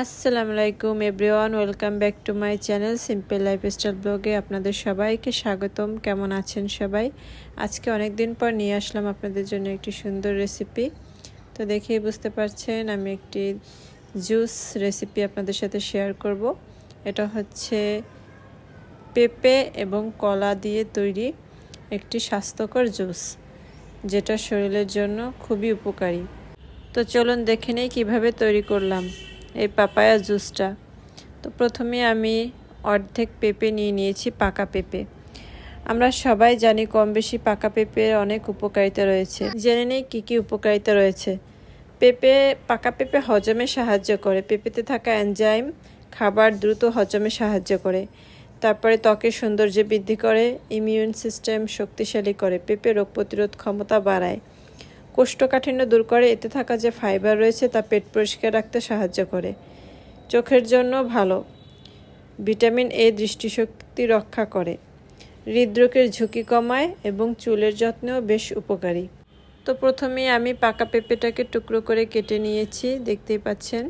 আসসালামু আলাইকুম everyone welcome back to my channel simple lifestyle ব্লগে আপনাদের সবাইকে স্বাগতম। কেমন আছেন সবাই? আজকে অনেক দিন পর নিয়ে আসলাম আপনাদের জন্য একটি সুন্দর রেসিপি তো দেখেই বুঝতে পারছেন, আমি একটি জুস রেসিপি আপনাদের সাথে শেয়ার করব। এটা হচ্ছে পেঁপে এবং কলা দিয়ে তৈরি একটি স্বাস্থ্যকর জুস যেটা শরীরের জন্য খুবই উপকারী। তো চলুন দেখে নেই কীভাবে তৈরি করলাম। এই পাপায়া জুসটা। তো প্রথমে আমি অর্ধেক পেঁপে নিয়ে নিয়েছি, পাকা পেঁপে। আমরা সবাই জানি কম বেশি পাকা পেঁপের অনেক উপকারিতা রয়েছে। জেনে নেই কী কী উপকারিতা রয়েছে। পেঁপে, পাকা পেঁপে হজমে সাহায্য করে। পেঁপেতে থাকা এনজাইম, খাবার দ্রুত হজমে সাহায্য করে। তারপরে ত্বকের সৌন্দর্য বৃদ্ধি করে, ইমিউন সিস্টেম শক্তিশালী করে। পেঁপে রোগ প্রতিরোধ ক্ষমতা বাড়ায়। কোষ্ঠকাঠিন্য দূর করে। এতে থাকা যে ফাইবার রয়েছে, তা পেট পরিষ্কার রাখতে সাহায্য করে। চোখের জন্য ভালো। ভিটামিন এ দৃষ্টিশক্তি রক্ষা করে। হৃদরোগের ঝুঁকি কমায় এবং চুলের যত্নেও বেশ উপকারী। তো প্রথমেই আমি পাকা পেঁপেটাকে টুকরো করে কেটে নিয়েছি, দেখতেই পাচ্ছেন।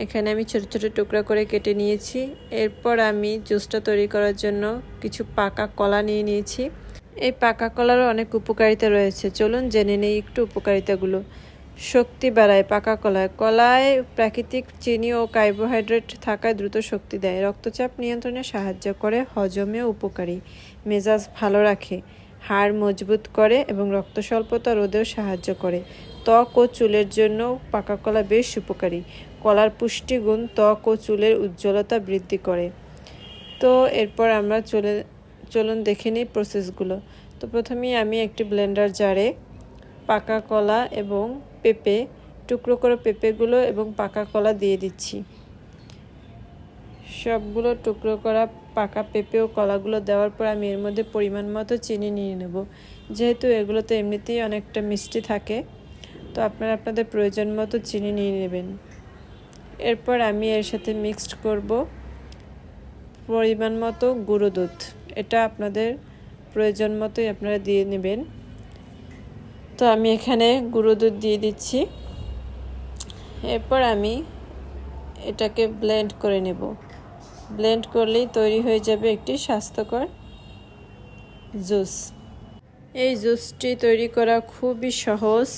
এখানে আমি ছোট ছোট টুকরা করে কেটে নিয়েছি। এরপর আমি জুসটা তৈরি করার জন্য কিছু পাকা কলা নিয়ে নিয়েছি। এই পাকা কলারও অনেক উপকারিতা রয়েছে। চলুন জেনে নেই একটু উপকারিতাগুলো। শক্তি বাড়ায় পাকা কলায়। কলায় প্রাকৃতিক চিনি ও কার্বোহাইড্রেট থাকায় দ্রুত শক্তি দেয়। রক্তচাপ নিয়ন্ত্রণে সাহায্য করে, হজমেও উপকারী। মেজাজ ভালো রাখে, হাড় মজবুত করে এবং রক্ত স্বল্পতা রোধেও সাহায্য করে। ত্বক ও চুলের জন্য পাকা কলা বেশ উপকারী। কলার পুষ্টিগুণ ত্বক ও চুলের উজ্জ্বলতা বৃদ্ধি করে। তো এরপর আমরা চলে চলুন দেখে নিই প্রসেসগুলো তো প্রথমেই আমি একটি ব্লেন্ডার জারে পাকা কলা এবং পেঁপে, টুকরো করে পেঁপেগুলো এবং পাকা কলা দিয়ে দিচ্ছি। সবগুলো টুকরো করা পাকা পেঁপে ও কলাগুলো দেওয়ার পর আমি এর মধ্যে পরিমাণ মতো চিনি নিয়ে নেব। যেহেতু এগুলোতে এমনিতেই অনেকটা মিষ্টি থাকে, তো আপনারা আপনাদের প্রয়োজন মতো চিনি নিয়ে নেবেন। এরপর আমি এর সাথে মিক্সড করব পরিমাণ মতো গুঁড়ো দুধ। এটা আপনাদের প্রয়োজন মতোই আপনারা দিয়ে নেবেন। তো আমি এখানে গুঁড়ো দুধ দিয়ে দিচ্ছি। এরপর আমি এটাকে ব্লেন্ড করে নেব। ব্লেন্ড করলেই তৈরি হয়ে যাবে একটি স্বাস্থ্যকর জুস। এই জুসটি তৈরি করা খুবই সহজ,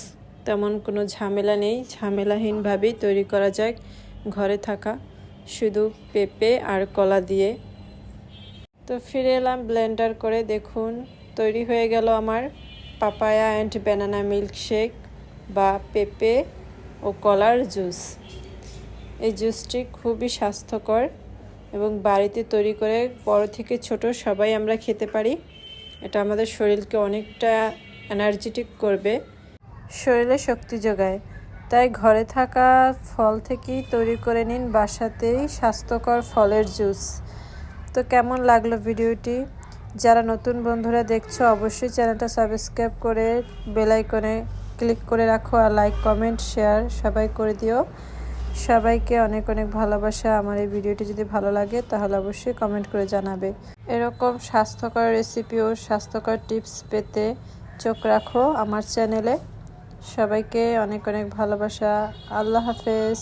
তেমন কোনো ঝামেলা নেই। ঝামেলাহীনভাবেই তৈরি করা যায় ঘরে থাকা। শুধু পেঁপে আর কলা দিয়ে তো ফিরে এলাম ব্লেন্ডার করে দেখুন, তৈরি হয়ে গেল আমার পাপায়া অ্যান্ড ব্যানানা মিল্কশেক বা পেঁপে ও কলার জুস এই জুসটি খুবই স্বাস্থ্যকর এবং বাড়িতে তৈরি করে বড় থেকে ছোট সবাই আমরা খেতে পারি। এটা আমাদের শরীরকে অনেকটা এনার্জেটিক করবে, শরীরে শক্তি যোগায়। তাই ঘরে থাকা ফল থেকেই তৈরি করে নিন বাসাতেই স্বাস্থ্যকর ফলের জুস তো কেমন লাগল ভিডিওটি? যারা নতুন বন্ধুরা দেখছ, অবশ্যই চ্যানেলটা সাবস্ক্রাইব করে বেলাইকনে ক্লিক করে রাখো আর লাইক, কমেন্ট, শেয়ার সবাই করে দিও। সবাইকে অনেক অনেক ভালোবাসা। আমার এই ভিডিওটি যদি ভালো লাগে, তাহলে অবশ্যই কমেন্ট করে জানাবে। এরকম স্বাস্থ্যকর রেসিপি ও স্বাস্থ্যকর টিপস পেতে চোখ রাখো আমার চ্যানেলে। সবাইকে অনেক অনেক ভালোবাসা। আল্লাহ হাফেজ।